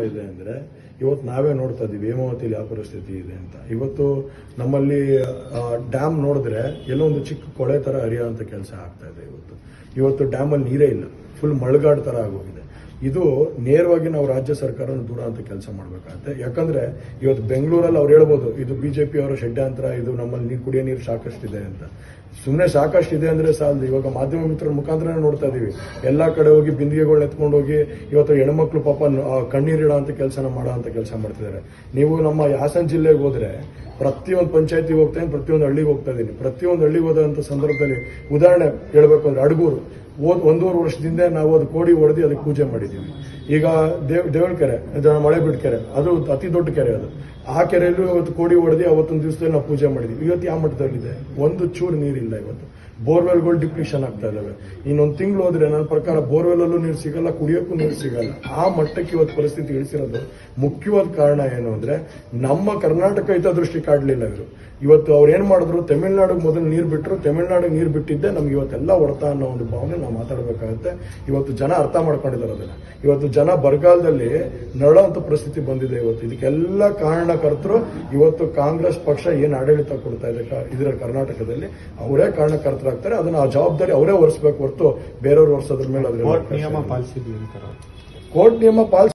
ಇದೆ ಅಂದ್ರೆ, ಇವತ್ತು ನಾವೇ ನೋಡ್ತಾ ಇದ್ದೀವಿ ಹೇಮಾವತಿಯಲ್ಲಿ ಯಾವ ಪರಿಸ್ಥಿತಿ ಇದೆ ಅಂತ. ಇವತ್ತು ನಮ್ಮಲ್ಲಿ ಡ್ಯಾಮ್ ನೋಡಿದ್ರೆ ಎಲ್ಲೋ ಒಂದು ಚಿಕ್ಕ ಕೊಳೆ ತರ ಹರಿಯುವಂತ ಕೆಲಸ ಆಗ್ತಾ ಇದೆ ಇವತ್ತು. ಇವತ್ತು ಡ್ಯಾಮಲ್ಲಿ ನೀರೇ ಇಲ್ಲ. ಫುಲ್ ಮಳೆಗಾಡ್ ತರ ಆಗೋಗಿದೆ. ಇದು ನೇರವಾಗಿ ನಾವು ರಾಜ್ಯ ಸರ್ಕಾರನ ದೂರ ಅಂತ ಕೆಲಸ ಮಾಡಬೇಕಾಗತ್ತೆ. ಯಾಕಂದ್ರೆ ಇವತ್ತು ಬೆಂಗಳೂರಲ್ಲಿ ಅವ್ರು ಹೇಳ್ಬೋದು, ಇದು ಬಿಜೆಪಿ ಅವರ ಷಡ್ಯಂತ್ರ, ಇದು ನಮ್ಮಲ್ಲಿ ನೀರು ಕುಡಿಯೋ ನೀರು ಸಾಕಷ್ಟಿದೆ ಅಂತ. ಸುಮ್ಮನೆ ಸಾಕಷ್ಟು ಇದೆ ಅಂದ್ರೆ ಸಾಲದು. ಇವಾಗ ಮಾಧ್ಯಮ ಮಿತ್ರರ ಮುಖಾಂತರ ನೋಡ್ತಾ ಇದ್ದೀವಿ ಎಲ್ಲ ಕಡೆ ಹೋಗಿ ಬಿಂದಿಗೆಗಳನ್ನ ಎತ್ಕೊಂಡು ಹೋಗಿ ಇವತ್ತು ಹೆಣ್ಮಕ್ಳು ಪಾಪ ಕಣ್ಣೀರಿಡೋ ಅಂತ ಕೆಲಸನ ಮಾಡೋ ಅಂತ ಕೆಲಸ ಮಾಡ್ತಿದ್ದಾರೆ. ನೀವು ನಮ್ಮ ಹಾಸನ ಜಿಲ್ಲೆಗೆ ಹೋದ್ರೆ ಪ್ರತಿಯೊಂದು ಪಂಚಾಯತಿಗೆ ಹೋಗ್ತಾ ಇದ್ದೀನಿ ಪ್ರತಿಯೊಂದು ಹಳ್ಳಿಗೆ ಹೋಗ್ತಾ ಇದ್ದೀನಿ ಪ್ರತಿಯೊಂದು ಹಳ್ಳಿಗೆ ಹೋದಂತ ಸಂದರ್ಭದಲ್ಲಿ ಉದಾಹರಣೆ ಹೇಳಬೇಕು ಅಂದರೆ ಅಡಗೂರು. ಹೋದ್ ಒಂದೂವರೆ ವರ್ಷದಿಂದ ನಾವು ಅದು ಕೋಡಿ ಹೊಡೆದು ಅದಕ್ಕೆ ಪೂಜೆ ಮಾಡಿದ್ದೀವಿ. ಈಗ ದೇವ್ ದೇವಳ ಕೆರೆ ಮಳೆಬೀಡು ಕೆರೆ, ಅದು ಅತಿ ದೊಡ್ಡ ಕೆರೆ ಅದು. ಆ ಕೆರೆಯಲ್ಲೂ ಇವತ್ತು ಕೋಡಿ ಹೊಡೆದು ಅವತ್ತೊಂದು ದಿವಸದಲ್ಲಿ ನಾವು ಪೂಜೆ ಮಾಡಿದ್ದೀವಿ. ಇವತ್ತು ಯಾವ ಮಟ್ಟದಲ್ಲಿದೆ? ಒಂದು ಚೂರು ನೀರಿಲ್ಲ ಇವತ್ತು. ಬೋರ್ವೆಲ್ಗಳು ಡಿಪ್ಲಿಷನ್ ಆಗ್ತಾ ಇದಾವೆ ಇನ್ನೊಂದು ತಿಂಗಳು ಹೋದ್ರೆ ನನ್ನ ಪ್ರಕಾರ ಬೋರ್ವೆಲ್ ಅಲ್ಲೂ ನೀರು ಸಿಗಲ್ಲ, ಕುಡಿಯೋಕ್ಕೂ ನೀರು ಸಿಗಲ್ಲ. ಆ ಮಟ್ಟಕ್ಕೆ ಇವತ್ತು ಪರಿಸ್ಥಿತಿ ಇಳಿಸಿರೋದು ಮುಖ್ಯವಾದ ಕಾರಣ ಏನು ಅಂದ್ರೆ ನಮ್ಮ ಕರ್ನಾಟಕ ಹಿತದೃಷ್ಟಿ ಕಾಡಲಿಲ್ಲ ಇವರು. ಇವತ್ತು ಅವ್ರು ಏನ್ ಮಾಡಿದ್ರು? ತಮಿಳ್ನಾಡಿಗೆ ಮೊದಲು ನೀರು ಬಿಟ್ಟರು ತಮಿಳ್ನಾಡಿಗೆ ನೀರು ಬಿಟ್ಟಿದ್ದೆ, ನಮ್ಗೆ ಇವತ್ತೆಲ್ಲ ಹೊಡ್ತಾ ಅನ್ನೋ ಒಂದು ಭಾವನೆ ನಾವು ಮಾತಾಡಬೇಕಾಗುತ್ತೆ. ಇವತ್ತು ಜನ ಅರ್ಥ ಮಾಡ್ಕೊಂಡಿದ್ದಾರೆ ಅದನ್ನ. ಇವತ್ತು ಜನ ಬರಗಾಲದಲ್ಲಿ ನರಳುವಂತ ಪರಿಸ್ಥಿತಿ ಬಂದಿದೆ ಇವತ್ತು. ಇದಕ್ಕೆಲ್ಲ ಕಾರಣಕರ್ತರು ಇವತ್ತು ಕಾಂಗ್ರೆಸ್ ಪಕ್ಷ ಏನು ಆಡಳಿತ ಕೊಡ್ತಾ ಇದೆ ಇದರ ಕರ್ನಾಟಕದಲ್ಲಿ, ಅವರೇ ಕಾರಣಕರ್ತರಾಗ್ತಾರೆ ಅದನ್ನ ಆ ಜವಾಬ್ದಾರಿ ಅವರೇ ಹೊರಿಸಬೇಕು ಹೊರತು ಬೇರೆಯವ್ರು ಹೊರಿಸೋದ್ರ ಮೇಲೆ ಕೋರ್ಟ್ ನಿಯಮ ಪಾಲಿಸಿದ್ವಿ ಕೋರ್ಟ್ ನಿಯಮ ಪಾಲಿಸ